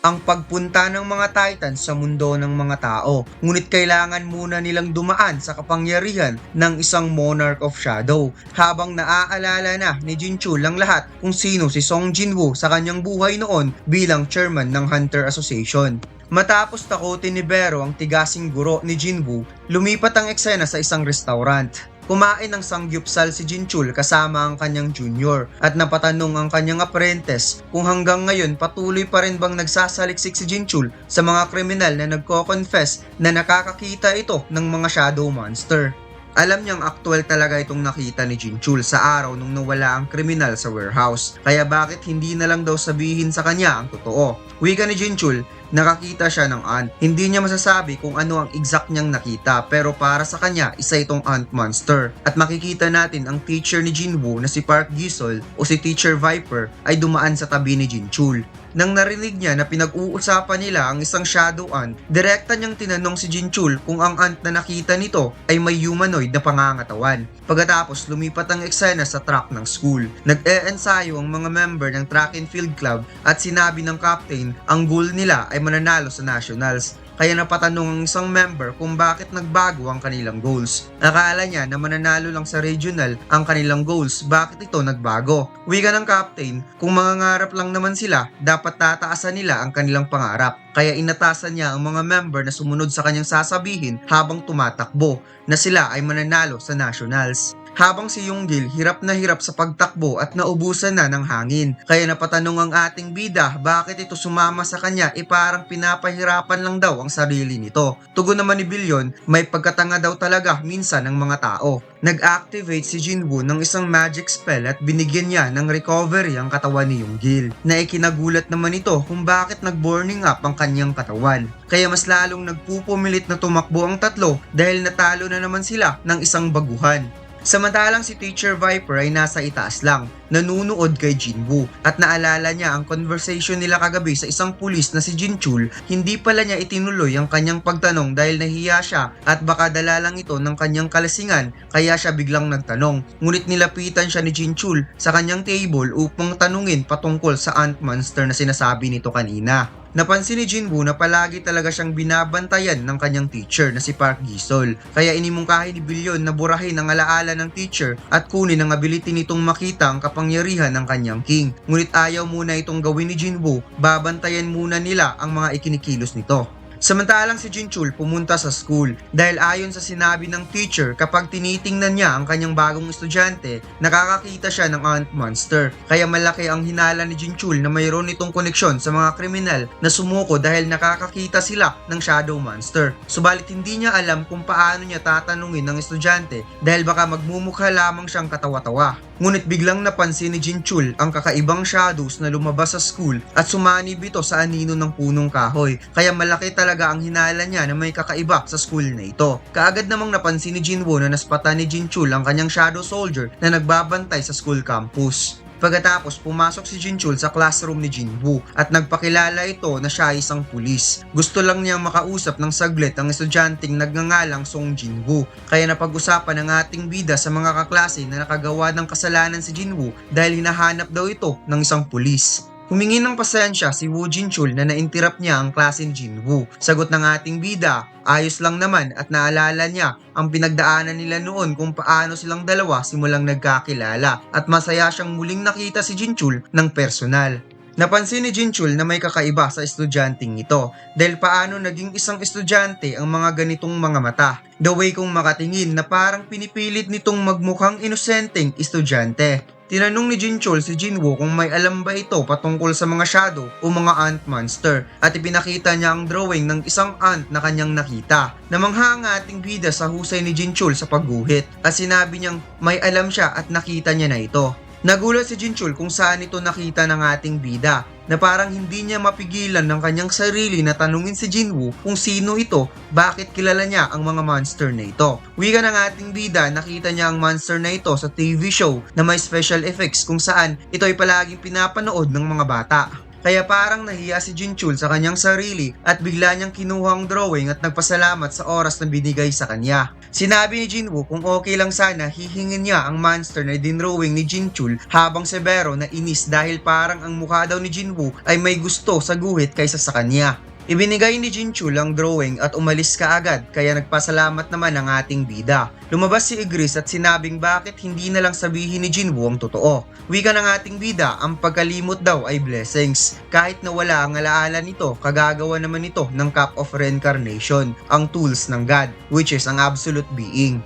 ang pagpunta ng mga Titans sa mundo ng mga tao. Ngunit kailangan muna nilang dumaan sa kapangyarihan ng isang Monarch of Shadow habang naaalala na ni Jinchul ang lahat kung sino si Song Jinwoo sa kanyang buhay noon bilang chairman ng Hunter Association. Matapos takutin ni Bero ang tigasing guro ni Jinwoo, lumipat ang eksena sa isang restaurant. Kumain ng sangyupsal si Jinchul kasama ang kanyang junior at napatanong ang kanyang apprentice kung hanggang ngayon patuloy pa rin bang nagsasaliksik si Jinchul sa mga kriminal na nagko-confess na nakakakita ito ng mga shadow monster. Alam niyang aktual talaga itong nakita ni Jinchul sa araw nung nawala ang kriminal sa warehouse. Kaya bakit hindi na lang daw sabihin sa kanya ang totoo? Wika ni Jinchul, nakakita siya ng ant. Hindi niya masasabi kung ano ang exact niyang nakita pero para sa kanya isa itong ant monster. At makikita natin ang teacher ni Jinwoo na si Park Gisol o si Teacher Viper ay dumaan sa tabi ni Jinchul. Nang narinig niya na pinag-uusapan nila ang isang shadow ant, direkta niyang tinanong si Jinchul kung ang ant na nakita nito ay may humanoid na pangangatawan. Pagkatapos lumipat ang eksena sa track ng school. Nag-e-ensayo ang mga member ng track and field club at sinabi ng captain ang goal nila ay mananalo sa nationals. Kaya napatanong ang isang member kung bakit nagbago ang kanilang goals. Akala niya na mananalo lang sa regional ang kanilang goals, bakit ito nagbago? Wika ng captain, kung mangangarap lang naman sila, dapat tataasan nila ang kanilang pangarap. Kaya inatasan niya ang mga member na sumunod sa kanyang sasabihin habang tumatakbo na sila ay mananalo sa nationals. Habang si Yonggil hirap na hirap sa pagtakbo at naubusan na ng hangin. Kaya napatanong ang ating bida bakit ito sumama sa kanya e parang pinapahirapan lang daw ang sarili nito. Tugon naman ni Bilyon, may pagkatanga daw talaga minsan ng mga tao. Nag-activate si Jinwoo ng isang magic spell at binigyan niya ng recovery ang katawan ni Yonggil. Na ikinagulat naman ito kung bakit nag-burning up ang kanyang katawan. Kaya mas lalong nagpupumilit na tumakbo ang tatlo dahil natalo na naman sila ng isang baguhan. Samantalang si Teacher Viper ay nasa itaas lang, nanunood kay Jinwoo at naalala niya ang conversation nila kagabi sa isang pulis na si Jinchul, hindi pala niya itinuloy ang kanyang pagtanong dahil nahiya siya at baka dala lang ito ng kanyang kalasingan kaya siya biglang nagtanong. Ngunit nilapitan siya ni Jinchul sa kanyang table upang tanungin patungkol sa ant monster na sinasabi nito kanina. Napansin ni Jinwoo na palagi talaga siyang binabantayan ng kanyang teacher na si Park Gisol. Kaya inimungkahi ni Bilyon na burahin ang alaala ng teacher at kunin ang ability nitong makita ang kapangyarihan ng kanyang king. Ngunit ayaw muna itong gawin ni Jinwoo, babantayan muna nila ang mga ikinikilos nito. Samantalang si Jinchul pumunta sa school dahil ayon sa sinabi ng teacher kapag tinitingnan niya ang kanyang bagong estudyante, nakakakita siya ng ant monster. Kaya malaki ang hinala ni Jinchul na mayroon itong koneksyon sa mga kriminal na sumuko dahil nakakakita sila ng shadow monster. Subalit hindi niya alam kung paano niya tatanungin ng estudyante dahil baka magmumukha lamang siyang katawa-tawa. Ngunit biglang napansin ni Jinchul ang kakaibang shadows na lumabas sa school at sumanib ito sa anino ng punong kahoy. Kaya malaki talaga ang hinala niya na may kakaiba sa school na ito. Kaagad namang napansin ni Jinwoo na naspata ni Jinchul ang kanyang shadow soldier na nagbabantay sa school campus. Pagkatapos, pumasok si Jinchul sa classroom ni Jinwoo at nagpakilala ito na siya ay isang pulis. Gusto lang niyang makausap ng saglit ang estudyanteng nagngangalang Song Jinwoo. Kaya napag-usapan ng ating bida sa mga kaklase na nakagawa ng kasalanan si Jinwoo dahil hinahanap daw ito ng isang pulis. Humingi ng pasensya si Woo Jinchul na naintirap niya ang klase ni Jinwoo. Sagot ng ating bida, ayos lang naman at naalala niya ang pinagdaanan nila noon kung paano silang dalawa simulang nagkakilala at masaya siyang muling nakita si Jinchul ng personal. Napansin ni Jinchul na may kakaiba sa estudyanteng ito dahil paano naging isang estudyante ang mga ganitong mga mata. The way kong makatingin na parang pinipilit nitong magmukhang inosenteng estudyante. Tinanong ni Jinchul si Jinwoo kung may alam ba ito patungkol sa mga shadow o mga ant monster at ipinakita niya ang drawing ng isang ant na kanyang nakita. Namangha ang ating bida sa husay ni Jinchul sa pagguhit at sinabi niyang may alam siya at nakita niya na ito. Nagulat si Jinchul kung saan ito nakita ng ating bida na parang hindi niya mapigilan ng kanyang sarili na tanungin si Jinwoo kung sino ito, bakit kilala niya ang mga monster na ito. Wika ng ating bida, nakita niya ang monster na ito sa TV show na may special effects kung saan ito ay palaging pinapanood ng mga bata. Kaya parang nahiya si Jinchul sa kanyang sarili at bigla niyang kinuha ang drawing at nagpasalamat sa oras na binigay sa kanya. Sinabi ni Jinwoo kung okay lang sana hihingin niya ang monster na dinrawing ni Jinchul habang severo na inis dahil parang ang mukha daw ni Jinwoo ay may gusto sa guhit kaysa sa kanya. Ibinigay ni Jinchul ang drawing at umalis ka agad kaya nagpasalamat naman ang ating bida. Lumabas si Igris at sinabing bakit hindi na lang sabihin ni Jinwoo ang totoo. Wika ng ating bida, ang pagkalimot daw ay blessings. Kahit na wala ang alaala nito, kagagawa naman ito ng Cup of Reincarnation, ang tools ng God, which is ang absolute being.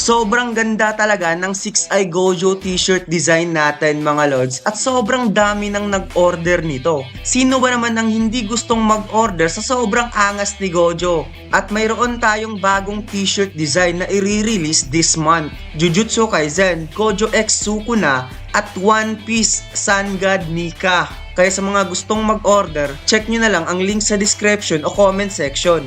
Sobrang ganda talaga ng 6i Gojo t-shirt design natin mga lods at sobrang dami nang nag-order nito. Sino ba naman ang hindi gustong mag-order sa sobrang angas ni Gojo? At mayroon tayong bagong t-shirt design na i-release this month. Jujutsu Kaisen, Gojo X Sukuna at One Piece Sun God Nika. Kaya sa mga gustong mag-order, check nyo na lang ang link sa description o comment section.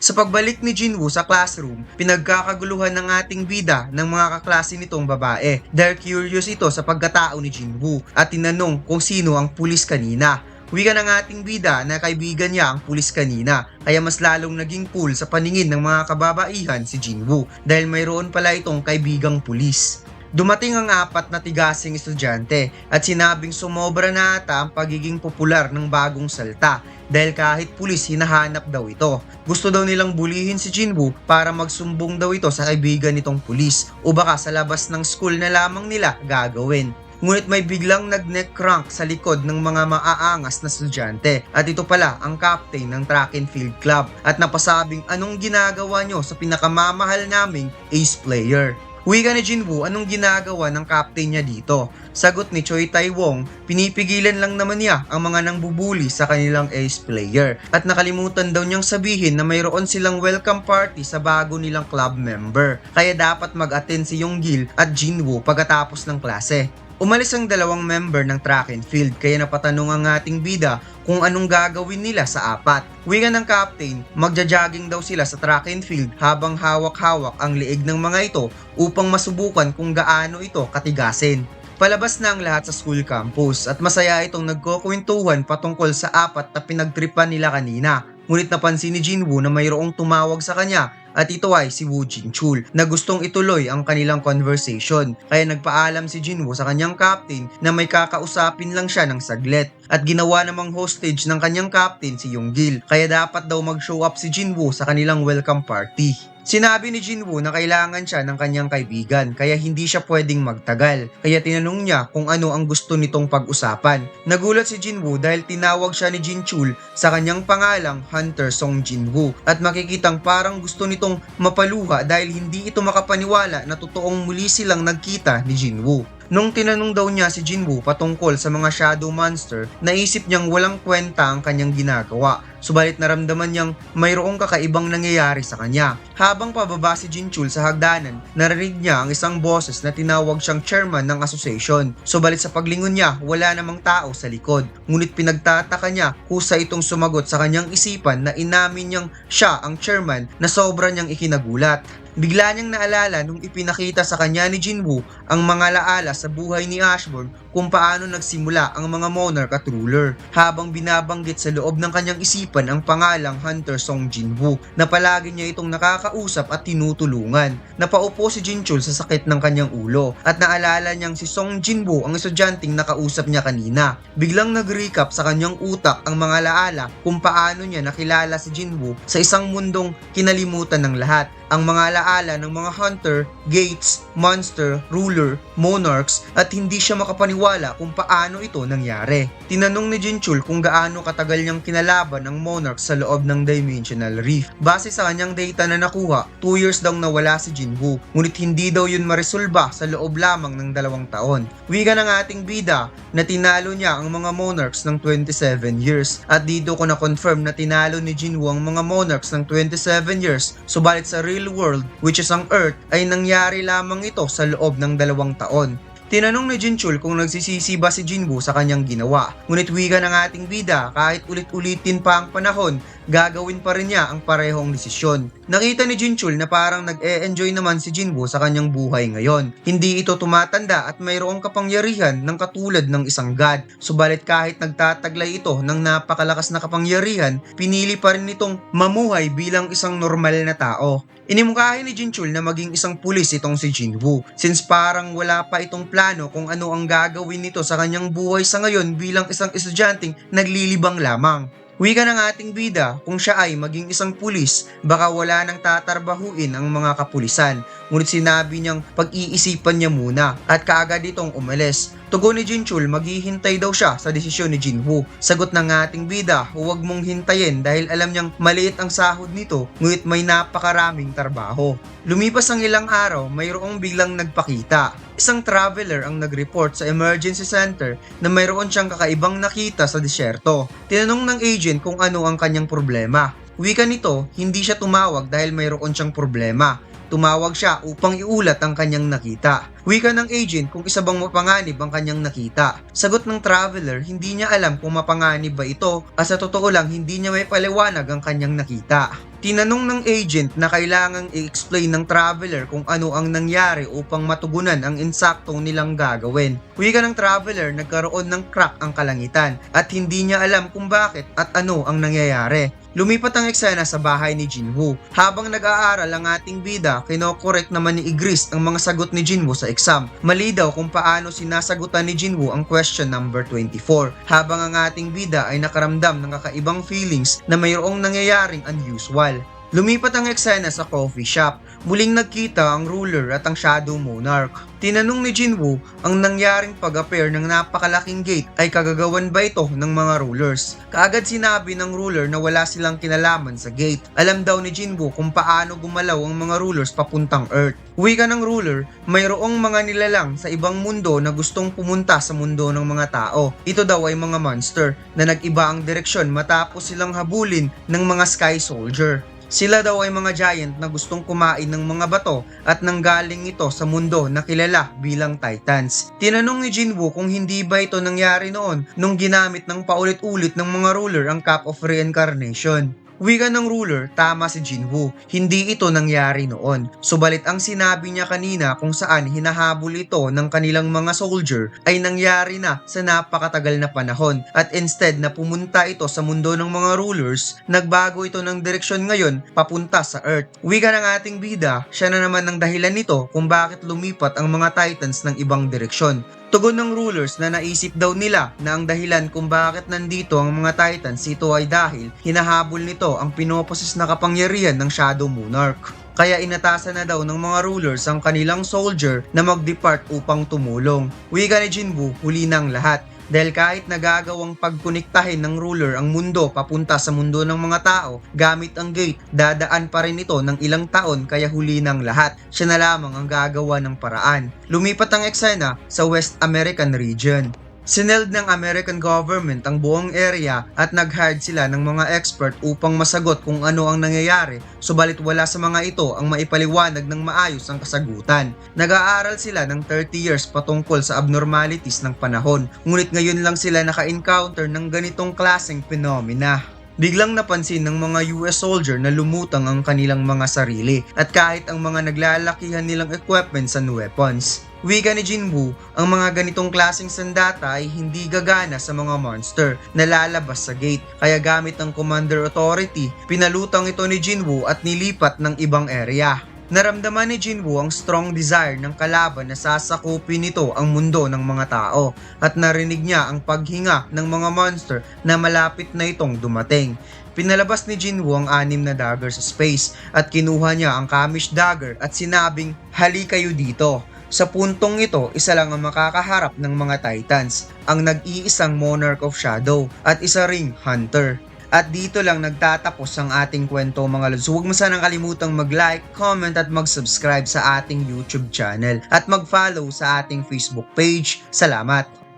Sa pagbalik ni Jinwoo sa classroom, pinagkakaguluhan ng ating bida ng mga kaklase nitong babae dahil curious ito sa pagkatao ni Jinwoo at tinanong kung sino ang pulis kanina. Wika ng ating bida na kaibigan niya ang pulis kanina kaya mas lalong naging cool sa paningin ng mga kababaihan si Jinwoo dahil mayroon pala itong kaibigang pulis. Dumating ang apat na tigasing estudyante at sinabing sumobra na ata ang pagiging popular ng bagong salta dahil kahit pulis hinahanap daw ito. Gusto daw nilang bulihin si Jinwoo para magsumbong daw ito sa kaibigan nitong pulis o baka sa labas ng school na lamang nila gagawin. Ngunit may biglang nag-neck crank sa likod ng mga maaangas na estudyante at ito pala ang captain ng track and field club at napasabing anong ginagawa nyo sa pinakamamahal naming ace player. Wika ni Jinwoo anong ginagawa ng captain niya dito. Sagot ni Choi Tai Wong, pinipigilan lang naman niya ang mga nang bubuli sa kanilang ace player. At nakalimutan daw niyang sabihin na mayroon silang welcome party sa bago nilang club member. Kaya dapat mag-attend si Yonggil at Jinwoo pagkatapos ng klase. Umalis ang dalawang member ng track and field kaya napatanong ang ating bida kung anong gagawin nila sa apat. Wika ng captain, magja-jogging daw sila sa track and field habang hawak-hawak ang liig ng mga ito upang masubukan kung gaano ito katigasin. Palabas na ang lahat sa school campus at masaya itong nagkukwentuhan patungkol sa apat na pinagtripan nila kanina. Ngunit napansin ni Jinwoo na mayroong tumawag sa kanya at ito ay si Woo Jinchul na gustong ituloy ang kanilang conversation. Kaya nagpaalam si Jinwoo sa kanyang captain na may kakausapin lang siya ng saglit at ginawa namang hostage ng kanyang captain si Yonggil kaya dapat daw mag-show up si Jinwoo sa kanilang welcome party. Sinabi ni Jinwoo na kailangan siya ng kanyang kaibigan kaya hindi siya pwedeng magtagal. Kaya tinanong niya kung ano ang gusto nitong pag-usapan. Nagulat si Jinwoo dahil tinawag siya ni Jinchul sa kanyang pangalang Hunter Song Jinwoo at makikitang parang gusto nitong mapaluha dahil hindi ito makapaniwala na totoong muli silang nagkita ni Jinwoo. Nung tinanong daw niya si Jinwoo patungkol sa mga shadow monster, naisip niyang walang kwenta ang kanyang ginagawa. Subalit naramdaman niyang mayroong kakaibang nangyayari sa kanya. Habang pababa si Jinchul sa hagdanan, narinig niya ang isang boses na tinawag siyang chairman ng association. Subalit sa paglingon niya, wala namang tao sa likod. Ngunit pinagtataka niya kusa itong sumagot sa kanyang isipan na inamin niyang siya ang chairman na sobra niyang ikinagulat. Bigla niyang naalala nung ipinakita sa kanya ni Jinwoo ang mga laala sa buhay ni Ashburn kung paano nagsimula ang mga monarch at ruler habang binabanggit sa loob ng kanyang isipan ang pangalang Hunter Song Jinwoo na palagi niya itong nakakausap at tinutulungan. Napaupo si Jinchul sa sakit ng kanyang ulo at naalala niyang si Song Jinwoo ang estudyanteng nakausap niya kanina. Biglang nag-recap sa kanyang utak ang mga laala kung paano niya nakilala si Jinwoo sa isang mundong kinalimutan ng lahat ang mga alaala ng mga hunter, gates, monster, ruler, monarchs at hindi siya makapaniwala kung paano ito nangyari. Tinanong ni Jinchul kung gaano katagal niyang kinalaban ang monarch sa loob ng Dimensional Reef. Base sa kanyang data na nakuha, 2 years daw nawala si Jinwoo, ngunit hindi daw yun maresolba sa loob lamang ng dalawang taon. Wika ng ating bida na tinalo niya ang mga monarchs ng 27 years at dito ko na-confirm na tinalo ni Jinwoo ang mga monarchs ng 27 years subalit sa real world which is ang Earth ay nangyari lamang ito sa loob ng dalawang taon. Tinanong ni Jinchul kung nagsisisi ba si Jinwoo sa kanyang ginawa. Ngunit wika ng ating bida kahit ulit-ulitin pa ang panahon, gagawin pa rin niya ang parehong desisyon. Nakita ni Jinchul na parang nag-e-enjoy naman si Jinwoo sa kanyang buhay ngayon. Hindi ito tumatanda at mayroong kapangyarihan ng katulad ng isang god. Subalit kahit nagtataglay ito ng napakalakas na kapangyarihan, pinili pa rin itong mamuhay bilang isang normal na tao. Inimukahin ni Jinchul na maging isang pulis itong si Jinwoo since parang wala pa itong plano kung ano ang gagawin nito sa kanyang buhay sa ngayon bilang isang estudyanteng naglilibang lamang. Wika ng ating bida, kung siya ay maging isang pulis, baka wala nang tatarbahuin ang mga kapulisan. Ngunit sinabi niyang pag-iisipan niya muna at kaagad itong umalis. Tugon ni Jinchul, maghihintay daw siya sa desisyon ni Jinwoo. Sagot ng ating bida, huwag mong hintayin dahil alam niyang maliit ang sahod nito, ngunit may napakaraming trabaho. Lumipas ang ilang araw, mayroong biglang nagpakita. Isang traveler ang nag-report sa emergency center na mayroon siyang kakaibang nakita sa disyerto. Tinanong ng agent kung ano ang kanyang problema. Wika nito, hindi siya tumawag dahil mayroon siyang problema. Tumawag siya upang iulat ang kanyang nakita. Wika ng agent kung isa bang mapanganib ang kanyang nakita. Sagot ng traveler, hindi niya alam kung mapanganib ba ito at sa totoo lang hindi niya may paliwanag ang kanyang nakita. Tinanong ng agent na kailangang i-explain ng traveler kung ano ang nangyari upang matugunan ang insaktong nilang gagawin. Wika ng traveler, nagkaroon ng crack ang kalangitan at hindi niya alam kung bakit at ano ang nangyayari. Lumipat ang eksena sa bahay ni Jinwoo. Habang nag-aaral ang ating bida, kinokorek naman ni Igris ang mga sagot ni Jinwoo sa exam. Mali daw kung paano sinasagutan ni Jinwoo ang question number 24. Habang ang ating bida ay nakaramdam ng kakaibang feelings na mayroong nangyayaring unusual. Lumipat ang eksena sa coffee shop. Muling nagkita ang ruler at ang shadow monarch. Tinanong ni Jinwoo ang nangyaring pag-appear ng napakalaking gate ay kagagawan ba ito ng mga rulers. Kaagad sinabi ng ruler na wala silang kinalaman sa gate. Alam daw ni Jinwoo kung paano gumalaw ang mga rulers papuntang Earth. Wika ng ruler, mayroong mga nilalang sa ibang mundo na gustong pumunta sa mundo ng mga tao. Ito daw ay mga monster na nag-iba ang direksyon matapos silang habulin ng mga sky soldier. Sila daw ay mga giant na gustong kumain ng mga bato at nanggaling ito sa mundo na kilala bilang Titans. Tinanong ni Jinwoo kung hindi ba ito nangyari noon nung ginamit ng paulit-ulit ng mga ruler ang Cup of Reincarnation. Wika ng ruler, tama si Jinwoo. Hindi ito nangyari noon. Subalit ang sinabi niya kanina kung saan hinahabol ito ng kanilang mga soldier ay nangyari na sa napakatagal na panahon. At instead na pumunta ito sa mundo ng mga rulers, nagbago ito ng direksyon ngayon papunta sa Earth. Wika ng ating bida, siya na naman ang dahilan nito kung bakit lumipat ang mga titans ng ibang direksyon. Tugon ng rulers na naisip daw nila na ang dahilan kung bakit nandito ang mga titans ito ay dahil hinahabol nito ang pinoposes na kapangyarihan ng Shadow Monarch. Kaya inatasan na daw ng mga rulers ang kanilang soldier na mag-depart upang tumulong. Wika ni Jinwoo, huli ng lahat. Dahil kahit nagagawang pagkonektahin ng ruler ang mundo papunta sa mundo ng mga tao gamit ang gate, dadaan pa rin ito ng ilang taon kaya huli ng lahat. Siya na lamang ang gagawa ng paraan. Lumipat ang eksena sa West American region. Sineld ng American government ang buong area at nag-hired sila ng mga expert upang masagot kung ano ang nangyayari subalit wala sa mga ito ang maipaliwanag ng maayos ang kasagutan. Nag-aaral sila ng 30 years patungkol sa abnormalities ng panahon ngunit ngayon lang sila naka-encounter ng ganitong klaseng phenomena. Biglang napansin ng mga US soldier na lumutang ang kanilang mga sarili at kahit ang mga naglalakihan nilang equipments and weapons. Wika ni Jinwoo, ang mga ganitong klaseng sandata ay hindi gagana sa mga monster na lalabas sa gate. Kaya gamit ng Commander Authority, pinalutang ito ni Jinwoo at nilipat ng ibang area. Naramdaman ni Jinwoo ang strong desire ng kalaban na sasakupin nito ang mundo ng mga tao at narinig niya ang paghinga ng mga monster na malapit na itong dumating. Pinalabas ni Jinwoo ang anim na dagger sa space at kinuha niya ang Kamish dagger at sinabing, Hali kayo dito. Sa puntong ito, isa lang ang makakaharap ng mga Titans, ang nag-iisang Monarch of Shadow at isa ring Hunter. At dito lang nagtatapos ang ating kwento mga lods. Huwag mo sanang kalimutang mag-like, comment at mag-subscribe sa ating YouTube channel at mag-follow sa ating Facebook page. Salamat!